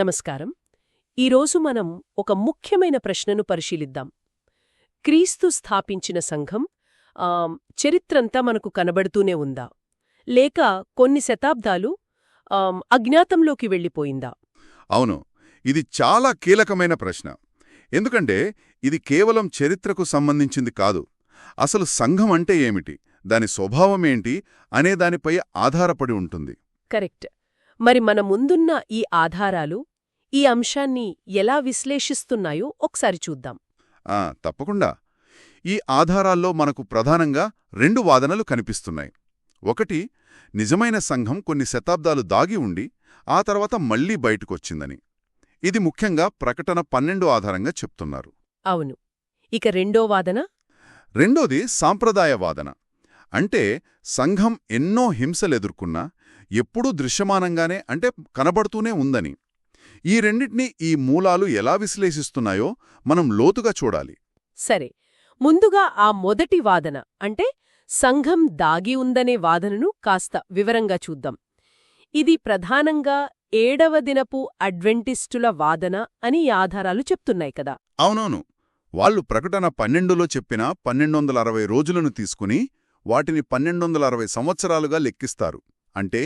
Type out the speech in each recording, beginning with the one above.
నమస్కారం. ఈరోజు మనం ఒక ముఖ్యమైన ప్రశ్నను పరిశీలిద్దాం. క్రీస్తు స్థాపించిన సంఘం చరిత్రంతా మనకు కనబడుతూనే ఉందా? లేక కొన్ని శతాబ్దాలు అజ్ఞాతంలోకి వెళ్ళిపోయిందా? అవును ఇది చాలా కీలకమైన ప్రశ్న. ఎందుకంటే ఇది కేవలం చరిత్రకు సంబంధించింది కాదు. అసలు సంఘం అంటే ఏమిటి? దాని స్వభావమేంటి అనే దానిపై ఆధారపడి ఉంటుంది. కరెక్ట్. మరి మన ముందున్న ఈ ఆధారాలు ఈ అంశాన్ని ఎలా విశ్లేషిస్తున్నాయో ఒకసారి చూద్దాం. ఆ తప్పకుండా. ఈ ఆధారాల్లో మనకు ప్రధానంగా రెండు వాదనలు కనిపిస్తున్నాయి. ఒకటి నిజమైన సంఘం కొన్ని శతాబ్దాలు దాగి ఉండి ఆ తర్వాత మళ్ళీ బయటకొచ్చిందని. ఇది ముఖ్యంగా ప్రకటన పన్నెండు ఆధారంగా చెప్తున్నారు. అవును. ఇక రెండో వాదన? రెండోది సాంప్రదాయ వాదన. అంటే సంఘం ఎన్నో హింసలెదుర్కొన్నా ఎప్పుడూ దృశ్యమానంగానే అంటే కనబడుతూనే ఉందని. ఈ రెండింటినీ ఈ మూలాలు ఎలా విశ్లేషిస్తున్నాయో మనం లోతుగా చూడాలి. సరే ముందుగా ఆ మొదటి వాదన అంటే సంఘం దాగి ఉందనే వాదనను కాస్త వివరంగా చూద్దాం. ఇది ప్రధానంగా ఏడవ దినపు అడ్వెంటిస్టుల వాదన అని ఆధారాలు చెప్తున్నాయి కదా. అవునవును. వాళ్ళు ప్రకటన పన్నెండులో చెప్పిన పన్నెండొందల అరవై రోజులను తీసుకుని వాటిని పన్నెండొందల అరవై సంవత్సరాలుగా లెక్కిస్తారు. అంటే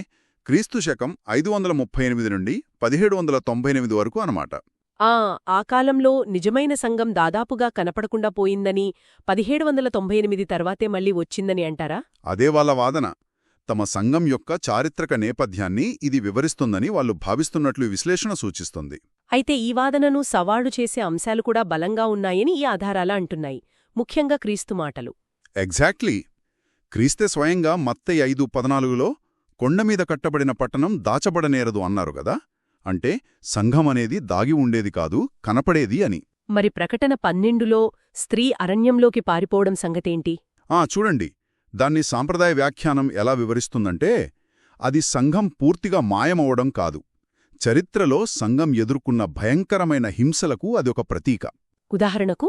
క్రీస్తు శకం ఐదు వందల ముప్పై ఎనిమిది నుండి పదిహేడు వందల తొంభై ఎనిమిది వరకు అనమాట ఆ ఆ కాలంలో నిజమైన సంఘం దాదాపుగా కనపడకుండా పోయిందని పదిహేడు వందల తొంభై ఎనిమిది తర్వాతే మళ్ళీ వచ్చిందని అంటారా? అదే వాళ్ళ వాదన. తమ సంఘం యొక్క చారిత్రక నేపథ్యాన్ని ఇది వివరిస్తుందని వాళ్ళు భావిస్తున్నట్లు విశ్లేషణ సూచిస్తుంది. అయితే ఈ వాదనను సవాళ్ళు చేసే అంశాలు కూడా బలంగా ఉన్నాయని ఈ ఆధారాల అంటున్నాయి. ముఖ్యంగా క్రీస్తు మాటలు. ఎగ్జాక్ట్లీ. క్రీస్తే స్వయంగా మత్తై ఐదు పద్నాలుగులో కొండమీద కట్టబడిన పట్టణం దాచబడనేరదు అన్నారు గదా అంటే సంఘం అనేది దాగి ఉండేది కాదు కనపడేది అని. మరి ప్రకటన పన్నెండులో స్త్రీ అరణ్యంలోకి పారిపోవడం సంగతేంటి? ఆ చూడండి. దాన్ని సాంప్రదాయ వ్యాఖ్యానం ఎలా వివరిస్తుందంటే అది సంఘం పూర్తిగా మాయమవడం కాదు. చరిత్రలో సంఘం ఎదుర్కొన్న భయంకరమైన హింసలకు అదొక ప్రతీక. ఉదాహరణకు?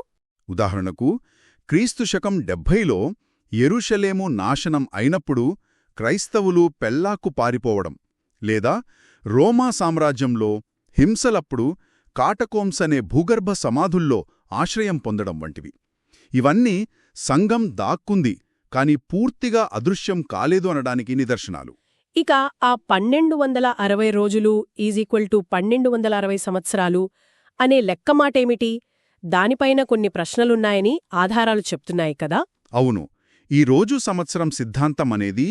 ఉదాహరణకు క్రీస్తు శకం డెబ్భైలో ఎరుషలేము నాశనం అయినప్పుడు క్రైస్తవులు పెల్లాకు పారిపోవడం లేదా రోమా సామ్రాజ్యంలో హింసలప్పుడు కాటకోమ్స్ అనే భూగర్భ సమాధుల్లో ఆశ్రయం పొందడం వంటివి. ఇవన్నీ సంఘం దాక్కుంది కాని పూర్తిగా అదృశ్యం కాలేదు అనడానికి నిదర్శనాలు. ఇక ఆ పన్నెండు వందల అరవై రోజులు ఈజ్ ఈక్వల్ టు పన్నెండు వందల అరవై సంవత్సరాలు అనే లెక్కమాటేమిటి? దానిపైన కొన్ని ప్రశ్నలున్నాయని ఆధారాలు చెప్తున్నాయి కదా? అవును. ఈ రోజు సంవత్సరం సిద్ధాంతం అనేది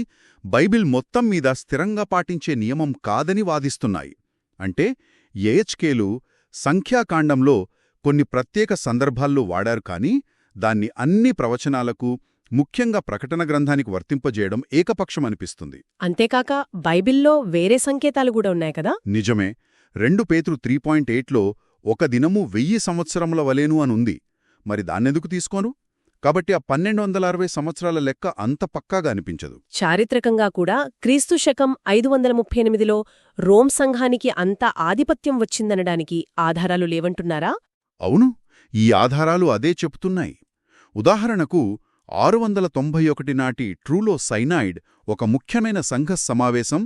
బైబిల్ మొత్తం మీద స్థిరంగా పాటించే నియమం కాదని వాదిస్తున్నాయి. అంటే ఏహెచ్కేలు సంఖ్యాకాండంలో కొన్ని ప్రత్యేక సందర్భాల్లో వాడారు కానీ దాన్ని అన్ని ప్రవచనాలకు ముఖ్యంగా ప్రకటన గ్రంథానికి వర్తింపజేయడం ఏకపక్షమనిపిస్తుంది అంతేకాక బైబిల్లో వేరే సంకేతాలు కూడా ఉన్నాయి కదా? నిజమే. రెండు పేతురు త్రీ పాయింట్ ఎయిట్లో ఒక దినము వెయ్యి సంవత్సరముల వలేను అనుంది. మరి దాన్నెందుకు తీసుకోను? కాబట్టి ఆ పన్నెండు వందల అరవై సంవత్సరాల లెక్క అంత పక్కాగా అనిపించదు. చారిత్రకంగా కూడా క్రీస్తు శకం ఐదు వందల ముప్పై ఎనిమిదిలో రోమ్ సంఘానికి అంత ఆధిపత్యం వచ్చిందనడానికి ఆధారాలు లేవంటున్నారా? అవును ఈ ఆధారాలు అదే చెప్తున్నాయి. ఉదాహరణకు ఆరు వందల తొంభై ఒకటి నాటి ట్రూలో సైనాయిడ్ ఒక ముఖ్యమైన సంఘ సమావేశం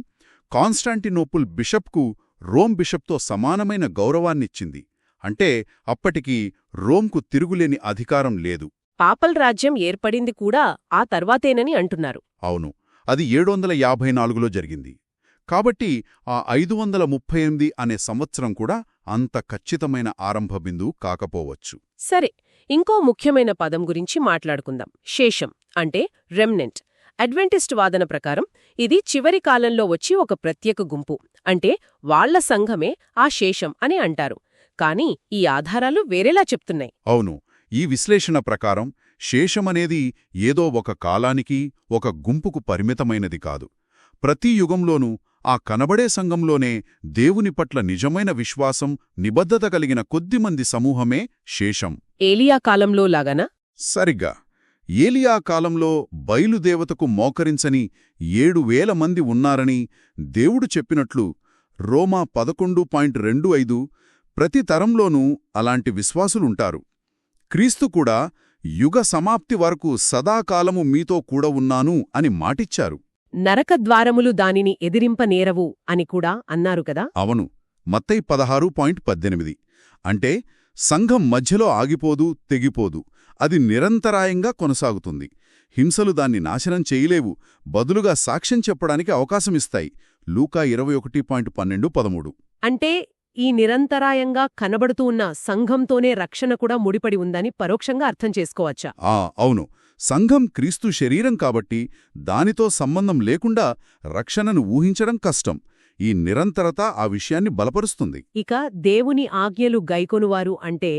కాన్స్టాంటినోపుల్ బిషప్కు రోమ్ బిషప్తో సమానమైన గౌరవాన్నిచ్చింది. అంటే అప్పటికి రోమ్కు తిరుగులేని అధికారం లేదు. పాపల్ రాజ్యం ఏర్పడింది కూడా ఆ తర్వాతేనని అంటున్నారు. అవును అది ఏడు వందల యాభై నాలుగులో జరిగింది. కాబట్టి ఆ ఐదు వందల ముప్పై ఎనిమిది అనే సంవత్సరం కూడా అంత ఖచ్చితమైన ఆరంభ బిందువు కాకపోవచ్చు. సరే ఇంకో ముఖ్యమైన పదం గురించి మాట్లాడుకుందాం. శేషం అంటే రెమ్నెంట్ అడ్వెంటిస్ట్ వాదన ప్రకారం ఇది చివరి కాలంలో వచ్చి ఒక ప్రత్యేక గుంపు అంటే వాళ్ళ సంఘమే ఆ శేషం అని అంటారు. కానీ ఈ ఆధారాలు వేరేలా చెప్తున్నాయి. అవును ఈ విశ్లేషణ ప్రకారం శేషమనేది ఏదో ఒక కాలానికి ఒక గుంపుకు పరిమితమైనది కాదు. ప్రతి యుగంలోనూ ఆ కనబడే సంఘంలోనే దేవుని పట్ల నిజమైన విశ్వాసం నిబద్ధత కలిగిన కొద్దిమంది సమూహమే శేషం. ఏలియా కాలంలో లాగానా? సరిగ్గా. ఏలియా కాలంలో బయలుదేవతకు మోకరించని ఏడు వేల మంది ఉన్నారని దేవుడు చెప్పినట్లు రోమా పదకొండు పాయింట్ రెండు ఐదు ప్రతి తరంలోనూ అలాంటి విశ్వాసులుంటారు. క్రీస్తు కూడా యుగ సమాప్తి వరకు సదాకాలము మీతో కూడా ఉన్నాను అని మాటిచ్చారు. నరకద్వారములు దానిని ఎదిరింపనేరవు అని కూడా అన్నారు కదా? అవను. మత్తై పదహారు పాయింట్ పద్దెనిమిది. అంటే సంఘం మధ్యలో ఆగిపోదు తెగిపోదు. అది నిరంతరాయంగా కొనసాగుతుంది. హింసలు దాన్ని నాశనం చేయలేవు. బదులుగా సాక్ష్యం చెప్పడానికి అవకాశమిస్తాయి లూకా ఇరవై ఒకటి పాయింట్ పన్నెండు పదమూడు. అంటే ఈ నిరంతరాయంగా కనబడుతూ ఉన్న సంఘంతోనే రక్షణ కూడా ముడిపడి ఉందని పరోక్షంగా అర్థం చేసుకోవచ్చా? ఆ అవును. సంఘం క్రీస్తు శరీరం కాబట్టి దానితో సంబంధం లేకుండా రక్షణను ఊహించడం కష్టం. ఈ నిరంతరత ఆ విషయాన్ని బలపరుస్తుంది. ఇక దేవుని ఆజ్ఞలు గైకొనువారు అంటే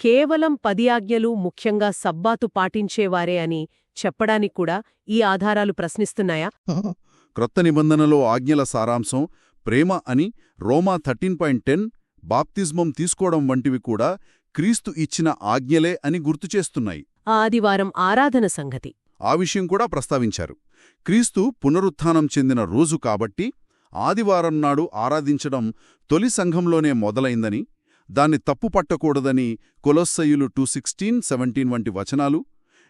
కేవలం పది ఆజ్ఞలు ముఖ్యంగా సబ్బాతు పాటించేవారే అని చెప్పడానికి కూడా ఈ ఆధారాలు ప్రశ్నిస్తున్నాయా? క్రొత్త నిబంధనలో ఆజ్ఞల సారాంశం ప్రేమ అని రోమా థర్టీన్ పాయింట్ టెన్ బాప్తిజమం తీసుకోవడం వంటివి కూడా క్రీస్తు ఇచ్చిన ఆజ్ఞలే అని గుర్తుచేస్తున్నాయి ఆదివారం ఆరాధన సంగతి. ఆ విషయం కూడా ప్రస్తావించారు. క్రీస్తు పునరుత్థానం చెందిన రోజు కాబట్టి ఆదివారం నాడు ఆరాధించడం తొలి సంఘంలోనే మొదలైందని దాన్ని తప్పు పట్టకూడదని కొలొస్సయులు టూ సిక్స్టీన్ సెవెంటీన్ వంటి వచనాలు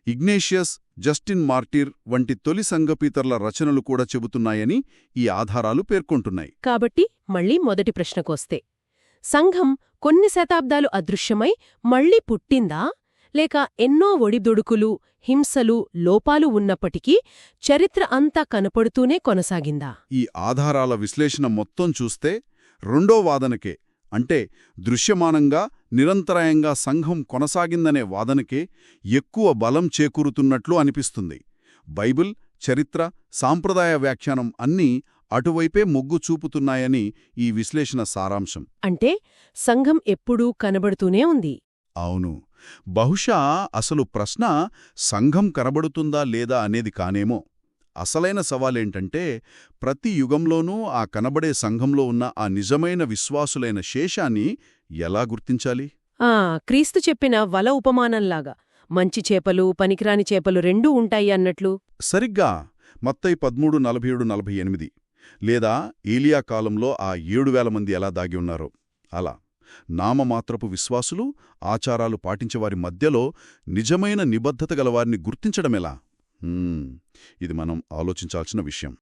ఇగ్నేషియస్ జస్టిన్ మార్టిర్ వంటి తొలి సంఘపీతర్ల రచనలు కూడా చెబుతున్నాయని ఈ ఆధారాలు పేర్కొంటున్నాయి. కాబట్టి మళ్ళీ మొదటి ప్రశ్నకొస్తే సంఘం కొన్ని శతాబ్దాలు అదృశ్యమై మళ్ళీ పుట్టిందా? లేక ఎన్నో ఒడిదుడుకులు హింసలు లోపాలు ఉన్నప్పటికీ చరిత్ర అంతా కనపడుతూనే కొనసాగిందా? ఈ ఆధారాల విశ్లేషణ మొత్తం చూస్తే రెండో వాదనకే అంటే దృశ్యమానంగా నిరంతరాయంగా సంఘం కొనసాగిందనే వాదనకే ఎక్కువ బలం చేకూరుతున్నట్లు అనిపిస్తుంది. బైబిల్ చరిత్ర సాంప్రదాయ వ్యాఖ్యానం అన్నీ అటువైపే మొగ్గు చూపుతున్నాయని ఈ విశ్లేషణ సారాంశం. అంటే సంఘం ఎప్పుడూ కనబడుతూనే ఉంది. అవును. బహుశా అసలు ప్రశ్న సంఘం కనబడుతుందా లేదా అనేది కానేమో. అసలైన సవాలేంటంటే ప్రతి యుగంలోనూ ఆ కనబడే సంఘంలో ఉన్న ఆ నిజమైన విశ్వాసులైన శేషాన్ని ఎలా గుర్తించాలి? ఆ క్రీస్తు చెప్పిన వల ఉపమానంలాగా మంచి చేపలు పనికిరాని చేపలు రెండూ ఉంటాయి అన్నట్లు. సరిగ్గా మత్తై పదమూడు నలభై ఏడు నలభై ఎనిమిది లేదా ఏలియా కాలంలో ఆ ఏడు వేల మంది ఎలా దాగి ఉన్నారో. అలా నామమాత్రపు విశ్వాసులు ఆచారాలు పాటించేవారి మధ్యలో నిజమైన నిబద్ధత గలవారిని గుర్తించడమెలా? ఇది మనం ఆలోచించాల్సిన విషయం.